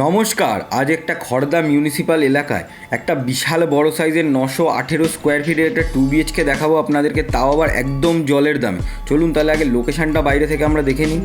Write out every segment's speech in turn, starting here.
নমস্কার, আজ একটা খর্দা মিউনিসিপাল এলাকায় একটা বিশাল বড় সাইজের নশো আঠেরো স্কোয়ার ফিটের একটা টু বিএইচকে দেখাবো আপনাদেরকে, তাও আবার একদম জলের দামে। চলুন তাহলে আগে লোকেশানটা বাইরে থেকে আমরা দেখে নিই।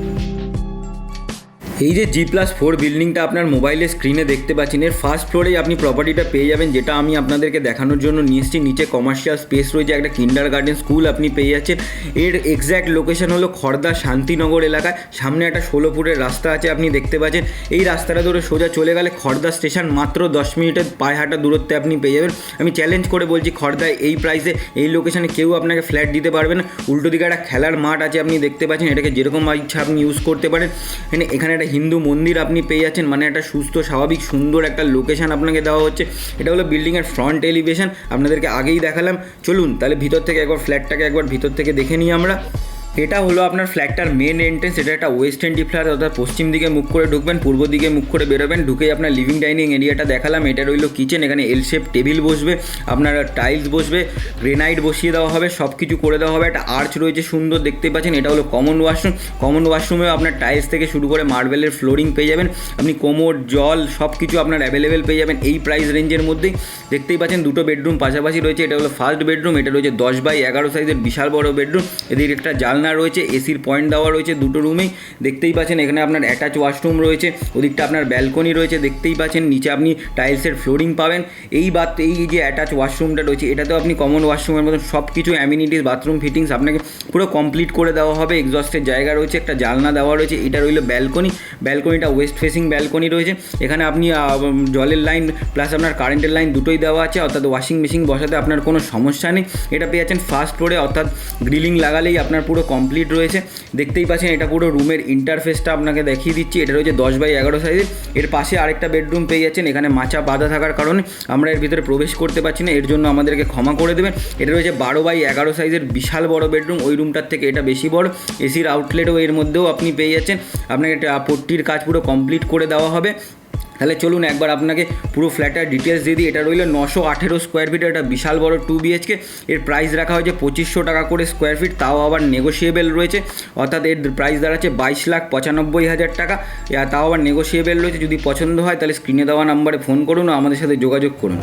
এই যে জি প্লাস ফোর বিল্ডিংটা আপনার মোবাইলের স্ক্রিনে দেখতে পাচ্ছেন, এর ফার্স্ট ফ্লোরেই আপনি প্রপার্টিটা পেয়ে যাবেন, যেটা আমি আপনাদেরকে দেখানোর জন্য নিয়ে এসেছি। নিচে কমার্শিয়াল স্পেস রয়েছে, একটা কিন্ডার গার্ডেন স্কুল আপনি পেয়ে যাচ্ছেন। এর এক্স্যাক্ট লোকেশন হলো খড়দা শান্তিনগর এলাকায়। সামনে একটা ষোলো ফুটের রাস্তা আছে, আপনি দেখতে পাচ্ছেন। এই রাস্তাটা ধরে সোজা চলে গেলে খড়দা স্টেশন মাত্র দশ মিনিটের পায়ে হাঁটা দূরত্বে আপনি পেয়ে যাবেন। আমি চ্যালেঞ্জ করে বলছি খড়দায় এই প্রাইসে এই লোকেশনে কেউ আপনাকে ফ্ল্যাট দিতে পারবে না। উল্টো দিকে একটা খেলার মাঠ আছে, আপনি দেখতে পাচ্ছেন, এটাকে যেরকম ইচ্ছা আপনি ইউজ করতে পারেন। এখানে একটা হিন্দু মন্দির আপনি পেয়ে যাচ্ছেন মানে একটা সুস্থ, স্বাভাবিক, সুন্দর একটা লোকেশান আপনাকে দেওয়া হচ্ছে। এটা হলো বিল্ডিংয়ের ফ্রন্ট এলিভেশন আপনাদেরকে আগেই দেখালাম। চলুন, তাহলে ভিতর থেকে একবার ফ্ল্যাটটাকে একবার ভিতর থেকে দেখে নিই আমরা। এটা হলো আপনার ফ্ল্যাটটার মেন এন্ট্রেন্স এটা একটা ওয়েস্টার্ন ডি ফ্ল্যাট অর্থাৎ পশ্চিম দিকে মুখ করে ঢুকবেন, পূর্ব দিকে মুখ করে বেরোবেন ঢুকে আপনার লিভিং ডাইনিং এরিয়াটা দেখালাম। এটা রইল কিচেন এখানে এল শেপ টেবিল বসবে, আপনার টাইলস বসবে গ্রেনাইট বসিয়ে দেওয়া হবে সব কিছু করে দেওয়া হবে। একটা আর্চ রয়েছে সুন্দর, দেখতে পাচ্ছেন, এটা হলো কমন ওয়াশরুম কমন ওয়াশরুমেও আপনার টাইলস থেকে শুরু করে মার্বেলের ফ্লোরিং পেয়ে যাবেন। আপনি কোমর, জল সব কিছু আপনার অ্যাভেলেবেল পেয়ে যাবেন এই প্রাইস রেঞ্জের মধ্যেই। দেখতেই পাচ্ছেন, দুটো বেডরুম পাশাপাশি রয়েছে, এটা হলো ফার্স্ট বেডরুম এটা রয়েছে দশ বাই এগারো সাইজের বিশাল বড় বেডরুম এদিকে একটা জালনা রয়েছে এসির পয়েন্ট দেওয়া রয়েছে দুটো রুমেই দেখতেই পাচ্ছেন এখানে আপনার অ্যাটাচ ওয়াশরুম রয়েছে, ওদিকটা আপনার ব্যালকনি রয়েছে, দেখতেই পাচ্ছেন নিচে আপনি টাইলসের ফ্লোরিং পাবেন। এই বাত, এই যে অ্যাটাচ ওয়াশরুমটা রয়েছে, এটাতেও আপনি কমন ওয়াশরুমের মতন সব কিছু অ্যামিনিটিস বাথরুম ফিটিংস আপনাকে পুরো কমপ্লিট করে দেওয়া হবে। এক্সস্টের জায়গা রয়েছে, একটা জালনা দেওয়া রয়েছে, এটা রইল ব্যালকনি ব্যালকনিটা ওয়েস্ট ফেসিং ব্যালকনি রয়েছে। এখানে আপনি জলের লাইন প্লাস আপনার কারেন্টের লাইন দুটোই দেওয়া আছে, অর্থাৎ ওয়াশিং মেশিন বসাতে আপনার কোনো সমস্যা নেই। এটা পেয়ে যাচ্ছেন ফার্স্ট ফ্লোরে অর্থাৎ গ্রিলিং লাগালেই আপনার পুরো কমপ্লিট রয়েছে। দেখতেই পাচ্ছেন, এটা পুরো রুমের ইন্টারফেসটা আপনাকে দেখিয়ে দিচ্ছি। এটা রয়েছে দশ বাই এগারো সাইজের এর পাশে আরেকটা বেডরুম পেয়ে যাচ্ছেন, এখানে মাচা বাঁধা থাকার কারণে। আমরা এর ভিতরে প্রবেশ করতে পারছি না, এর জন্য আমাদেরকে ক্ষমা করে দেবেন। এটা রয়েছে বারো বাই এগারো সাইজের বিশাল বড় বেডরুম ওই রুমটার থেকে এটা বেশি বড়। এসির আউটলেটও এর মধ্যেও আপনি পেয়ে যাচ্ছেন। আপনাকে একটা পট্টির কাজ পুরো কমপ্লিট করে দেওয়া হবে। তাহলে চলুন একবার আপনাকে পুরো ফ্ল্যাটের ডিটেলস দিয়ে দিই। এটা রইল নশো আঠেরো স্কোয়ার ফিট এটা বিশাল বড় টু বিএচকে এর প্রাইস রাখা হয়েছে পঁচিশশো টাকা করে স্কোয়ার ফিট তাও আবার নেগোসিয়েবল রয়েছে। অর্থাৎ এর প্রাইস দাঁড়াচ্ছে বাইশ লাখ পঁচানব্বই হাজার টাকা। তাও আবার নেগোসিয়েবল রয়েছে। যদি পছন্দ হয়, তাহলে স্ক্রিনে দেওয়া নাম্বারে ফোন করুন, আমাদের সাথে যোগাযোগ করুন।